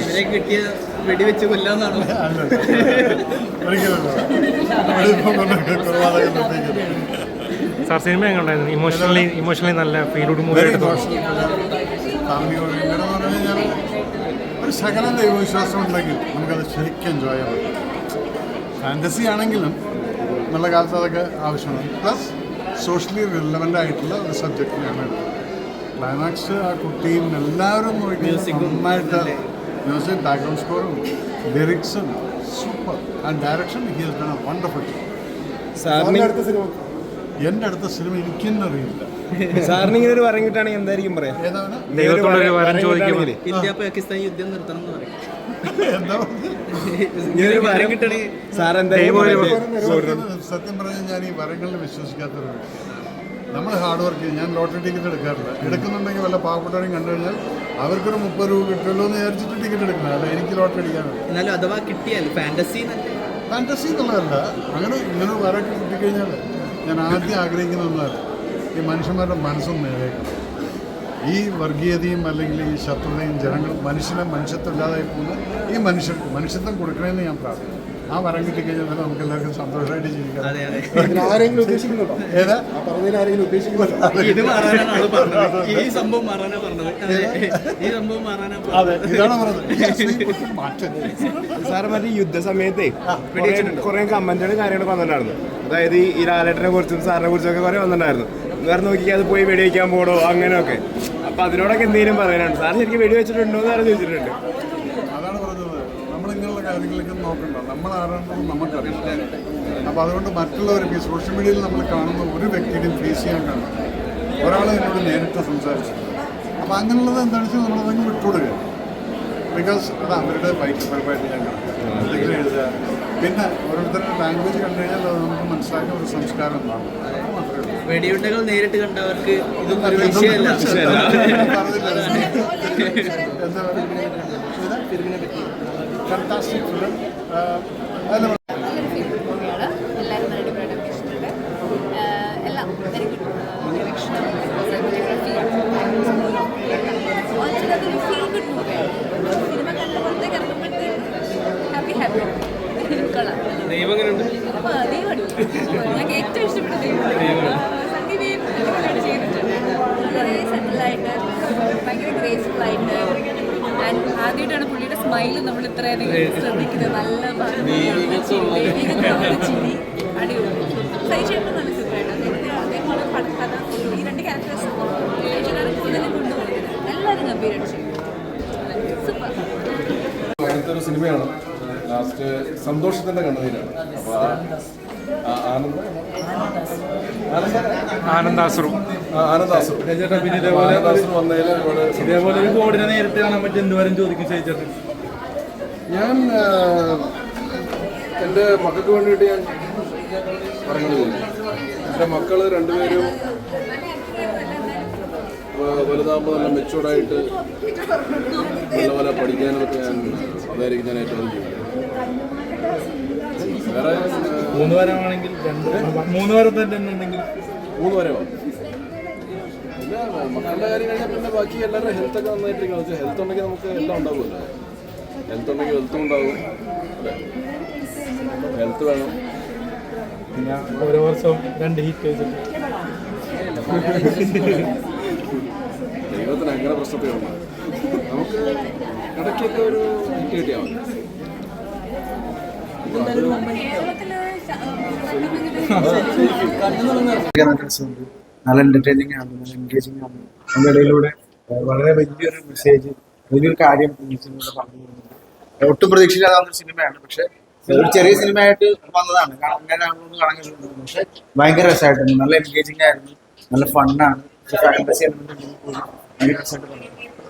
ഇവരെ കിട്ടിയ വെടിവെച്ച് കൊല്ലാന്നാണോ? സാർ സിനിമ എങ്ങനെയുണ്ടായിരുന്നു? ഇമോഷണലി ഇമോഷണലി നല്ല ഫീലോട് മൂവി ഒരു ശകലം ദൈവവിശ്വാസം ഉണ്ടെങ്കിൽ നമുക്കത് ശരിക്കും എൻജോയ് ചെയ്യാൻ പറ്റും. ഫാന്റസി ആണെങ്കിലും നല്ല കാലത്ത് അതൊക്കെ ആവശ്യമാണ്. പ്ലസ് സോഷ്യലി റിലവന്റ് ആയിട്ടുള്ള ഒരു സബ്ജക്റ്റിനാണ് ക്ലൈമാക്സ് ആ കുട്ടിയും എല്ലാവരും നന്നായിട്ട് മ്യൂസിക് ബാക്ക്ഗ്രൗണ്ട് സ്കോറും ലിറിക്സും super and direction he has done a wonderful എന്റെ എന്റെ അടുത്ത സിനിമ എനിക്കെന്നെ അറിയില്ല സാറിന് ഇങ്ങനെ ഒരു വരം കിട്ടുകയാണെങ്കിൽ എന്തായിരിക്കും പറയാം? ഇന്ത്യ പാകിസ്ഥാൻ യുദ്ധം നിർത്തണം എന്ന് പറയും. സത്യം- പറഞ്ഞാൽ ഞാൻ ഈ വരങ്ങളിൽ വിശ്വസിക്കാത്തൊരു. നമ്മൾ ഹാർഡ് വർക്ക് ചെയ്യും. ഞാൻ ലോട്ടറി ടിക്കറ്റ് എടുക്കാറില്ല. എടുക്കുന്നുണ്ടെങ്കിൽ വല്ല പാവപ്പെട്ടവരെയും കണ്ടു കഴിഞ്ഞാൽ അവർക്കൊരു മുപ്പത് രൂപ കിട്ടുമല്ലോ എന്ന് വിചാരിച്ചിട്ട് ടിക്കറ്റ് എടുക്കണം അല്ല എനിക്ക് ലോട്ടറി അടിക്കാനാണ് എന്നാലും അഥവാ കിട്ടിയാൽ ഫാന്റസി ഫാന്റസി എന്നുള്ളതല്ല. അങ്ങനെ ഇങ്ങനെ വരൊക്കെ കിട്ടിക്കഴിഞ്ഞാൽ ഞാൻ ആദ്യം ആഗ്രഹിക്കുന്ന ഒന്നാണ് ഈ മനുഷ്യന്മാരുടെ മനസ്സും നേടേക്കും ഈ വർഗീയതയും അല്ലെങ്കിൽ ഈ ശത്രുതയും ജനങ്ങൾ മനുഷ്യനെ മനുഷ്യത്വം ഇല്ലാതായി പോകുന്ന ഈ മനുഷ്യർക്ക് മനുഷ്യത്വം കൊടുക്കണമെന്ന് ഞാൻ പ്രാർത്ഥിക്കുന്നു. ആ വരം കിട്ടിക്കഴിഞ്ഞാൽ തന്നെ നമുക്ക് എല്ലാവർക്കും സന്തോഷമായിട്ട് ജീവിക്കാം. ആരെങ്കിലും ഉദ്ദേശിക്കുന്നുണ്ടോ? ഏതാ? ആ പറഞ്ഞതിൽ ആരെങ്കിലും ഉദ്ദേശിക്കുന്നുണ്ടോ? ഈ സംഭവം മാറാനാ പറഞ്ഞത്. അതെ ഈ സംഭവം മാറാനാ അതെ ഇതാണ് പറഞ്ഞത്. മാറ്റം. സാർ മറ്റേ യുദ്ധ സമയത്തെ കുറെ കമന്റുകളും കാര്യങ്ങളൊക്കെ വന്നിട്ടുണ്ടായിരുന്നു. അതായത് ഈ- ലാലേട്ടനെ കുറിച്ചും സാറിനെ കുറിച്ചും ഒക്കെ കുറെ വന്നിട്ടുണ്ടായിരുന്നു. വേറെ നോക്കി അത് പോയി വെടിവെക്കാൻ പോടോ അങ്ങനെയൊക്കെ. അപ്പൊ അതിനോടൊക്കെ എന്തെങ്കിലും പറയാനുണ്ട്. സാർ ശരിക്കും വെടിവെച്ചിട്ടുണ്ടോ എന്ന് ചോദിച്ചിട്ടുണ്ട് അതാണ് പറഞ്ഞത് നമ്മൾ ഇങ്ങനെയുള്ള കാര്യങ്ങളിലേക്ക് നോക്കണ്ട. നമ്മൾ ആരാണെന്ന് നമുക്കറിയില്ല അപ്പോൾ അതുകൊണ്ട് മറ്റുള്ളവർ ഈ സോഷ്യൽ മീഡിയയിൽ നമ്മൾ കാണുന്ന ഒരു വ്യക്തിയുടെയും ഫേസ് ചെയ്യാൻ കാണും. ഒരാൾ എന്നോട് നേരിട്ട് സംസാരിച്ചു. അപ്പോൾ അങ്ങനെയുള്ളത് എന്താണെന്ന് വെച്ചാൽ നമ്മളതങ്ങ് വിട്ടുകൊടുക്കുക ബിക്കോസ് അത് അവരുടെ വൈദ്യപരമായിട്ട് ഞാൻ കാണും. എന്തെങ്കിലും എഴുതുക. പിന്നെ ഓരോരുത്തരുടെ ലാംഗ്വേജ് കണ്ടു കഴിഞ്ഞാൽ അത് നമുക്ക് മനസ്സിലാക്കുന്ന ഒരു സംസ്കാരം ഉണ്ടാവും. വെടിയുണ്ടകൾ നേരിട്ട് കണ്ടവർക്ക് ഇതൊന്നും ഒരു വിഷയമല്ല. ഫാന്റാസ്റ്റിക് ഫിലിം നല്ലൊരു ഫിലിം മൂവിയാണ് എല്ലാവരും നല്ല അടിപൊളിയായിട്ട് അഭിനയിച്ചിട്ടുണ്ട്. എല്ലാം വെരി ഗുഡ് ഡയറക്ഷനും സിനിമറ്റോഗ്രഫി അതൊരു ഫീൽ ഗുഡ് മൂവിയാണ് സിനിമ കണ്ട പുറത്തേക്ക് ഇറങ്ങുമ്പോഴത്തേക്ക് ഹാപ്പി ഹാപ്പി ദൈവം ഞങ്ങൾക്ക് ഏറ്റവും ഇഷ്ടപ്പെട്ട ദൈവമാണ് സംഗീതയും അടിപൊളിയായിട്ട് ചെയ്തിട്ടുണ്ട്. വളരെ സെറ്റിലായിട്ട് ഭയങ്കര ഗ്രേസ്ഫുൾ ആയിട്ട് ആൻഡ് ആദ്യമായിട്ടാണ് പുള്ളിയുടെ സ്മൈൽ നമ്മൾ ഇത്രയധികം ശ്രദ്ധിക്കുന്നത്. നല്ല ചിരി അടിപൊളി. നല്ല സൂപ്പറായിട്ട് അദ്ദേഹത്തെ അദ്ദേഹമാണ് പട- കഥ ഈ രണ്ട് ക്യാരക്ടേഴ്സ് സഹിച്ചേട്ടാണ് കൂടുതലും കൊണ്ടുപോകുന്നത് എല്ലാവരും ഗംഭീരമായിട്ട് ചെയ്യും. സൂപ്പർ. അങ്ങനത്തെ ഒരു സിനിമയാണ്. ലാസ്റ്റ് സന്തോഷത്തിന്റെ കണ്ണുനീരാണ്. അപ്പൊ ആനന്ദാസുറു. ആനന്ദാസു ചേട്ടാ പിന്നെ ഇതേപോലെ ഇതേപോലെ ഒരു കോടിനെ നേരിട്ട് കാണാൻ പറ്റും. എന്തുവരും ചോദിക്കും ചേച്ചേട്ടൻ ഞാൻ എന്റെ മക്കൾക്ക് വേണ്ടിയിട്ട് ഞാൻ പറയുന്നത് എന്റെ മക്കൾ രണ്ടുപേരും വലുതാകുമ്പോൾ നല്ല മെച്ചൂർഡായിട്ട് നല്ല പോലെ പഠിക്കാനൊക്കെ ഞാൻ അതായിരിക്കും ഞാൻ ഏറ്റവും വേറെ മൂന്ന് വരമാണെങ്കിൽ മൂന്ന് വരം തന്നെ ഉണ്ടെങ്കിൽ മൂന്ന് വരമാണ് മക്കളുടെ കാര്യം കഴിഞ്ഞാൽ പിന്നെ ബാക്കി എല്ലാവരുടെ ഹെൽത്തൊക്കെ നന്നായിട്ടിരിക്കണം. ഹെൽത്ത് ഉണ്ടെങ്കിൽ നമുക്ക് എല്ലാം ഉണ്ടാവുമല്ലോ. ഹെൽത്ത് ഉണ്ടെങ്കിൽ ഹെൽത്തും ഉണ്ടാവും. ഹെൽത്ത് വേണം. പിന്നെ ഓരോ വർഷവും രണ്ട് ഹീറ്റ് വെച്ചിട്ട് ദൈവത്തിന് അങ്ങനെ പ്രശ്നത്തിലുണ്ട് നമുക്ക് ഇടയ്ക്കൊക്കെ ഒരു ഹീറ്റ് കിട്ടിയാൽ മതി. നല്ല എന്റർടൈനിങ് ആണ് നല്ല എൻഗേജിങ് ആണ്. നമ്മുടെ ഇടയിലൂടെ വളരെ വലിയൊരു മെസ്സേജ് വലിയൊരു കാര്യം പറഞ്ഞു ഒട്ടും പ്രതീക്ഷിക്കാത്ത ഒരു സിനിമയാണ്. പക്ഷെ ഒരു ചെറിയ സിനിമയായിട്ട് വന്നതാണ്. അങ്ങനെ ആണെന്ന് കാണാൻ പക്ഷെ ഭയങ്കര രസമായിട്ടുണ്ട് നല്ല എൻഗേജിങ് ആയിരുന്നു. നല്ല ഫണ്ണാണ്.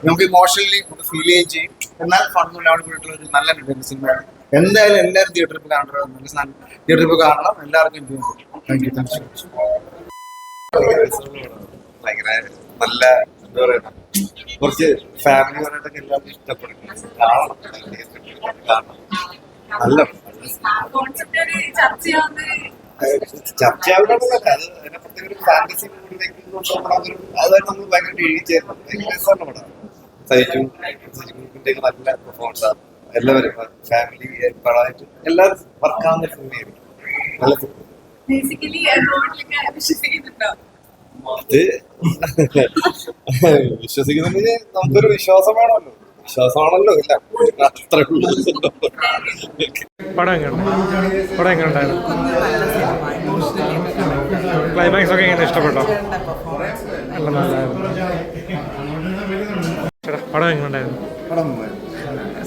നമുക്ക് ഇമോഷണലി നമുക്ക് ഫീൽ ചെയ്യുകയും ചെയ്യും. എന്നാൽ ഫണ്ണും എല്ലാം കൂടിയിട്ടുള്ള ഒരു നല്ല എന്റർടൈൻമെന്റ് സിനിമയാണ്. എന്തായാലും എല്ലാവരും തിയേറ്ററിൽ പോയി കാണണം നല്ല തിയേറ്ററിൽ പോയി കാണണം. എല്ലാവർക്കും എന്ത് ചെയ്യാം താങ്ക് യു താങ്ക്സ് ഭയങ്കര നല്ല എന്താ പറയുക കുറച്ച് ഫാമിലി പരമായിട്ടൊക്കെ എല്ലാവർക്കും ഇഷ്ടപ്പെടും. കാണണം നല്ല ചർച്ചയാവുന്നതല്ല അത് അതിനപ്പുറത്തേക്ക് ഒരു ഫാന്റസി മൂഡിലേക്ക് കൊണ്ടുപോകണം അതായത് നമ്മൾ ഭയങ്കര എഴുതിച്ചേരണം ഭയങ്കര രസമാണ് പടം സൈജു സജിന്റെ നല്ല പെർഫോമൻസ് ആണ് എല്ലാവരും ഫാമിലി പടമായിട്ട് എല്ലാവരും വർക്കാവുന്ന സിനിമയായിരിക്കും നല്ല ബേസിക്കലി വിശ്വസിക്കുന്നുണ്ടോ? അത് വിശ്വസിക്കുന്നുണ്ടെങ്കിൽ നമുക്കൊരു വിശ്വാസം വേണമല്ലോ. വിശ്വാസമാണല്ലോ ഇല്ല അത്രേ ഉള്ളൂ. പടം എങ്ങനെ പടം എങ്ങനെ ഉണ്ടായിരുന്നു ക്ലൈമാക്സ് ഒക്കെ എങ്ങനെ? ഇഷ്ടപ്പെട്ടോ? നല്ല നല്ലതായിരുന്നു. പടം എങ്ങനെ ഉണ്ടായിരുന്നു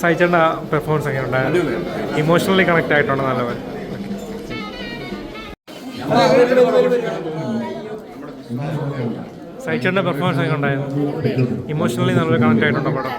സഹിച്ചേണ്ട പെർഫോമൻസ് എങ്ങനെ ഉണ്ടായിരുന്നു ഇമോഷണലി കണക്ട് ആയിട്ടുണ്ട് നല്ലപോലെ. സഹിച്ചേണ്ട പെർഫോമൻസ് ഒക്കെ ഉണ്ടായിരുന്നു. ഇമോഷണലി നല്ലൊരു കണക്ട് ആയിട്ടുണ്ടോ പടം?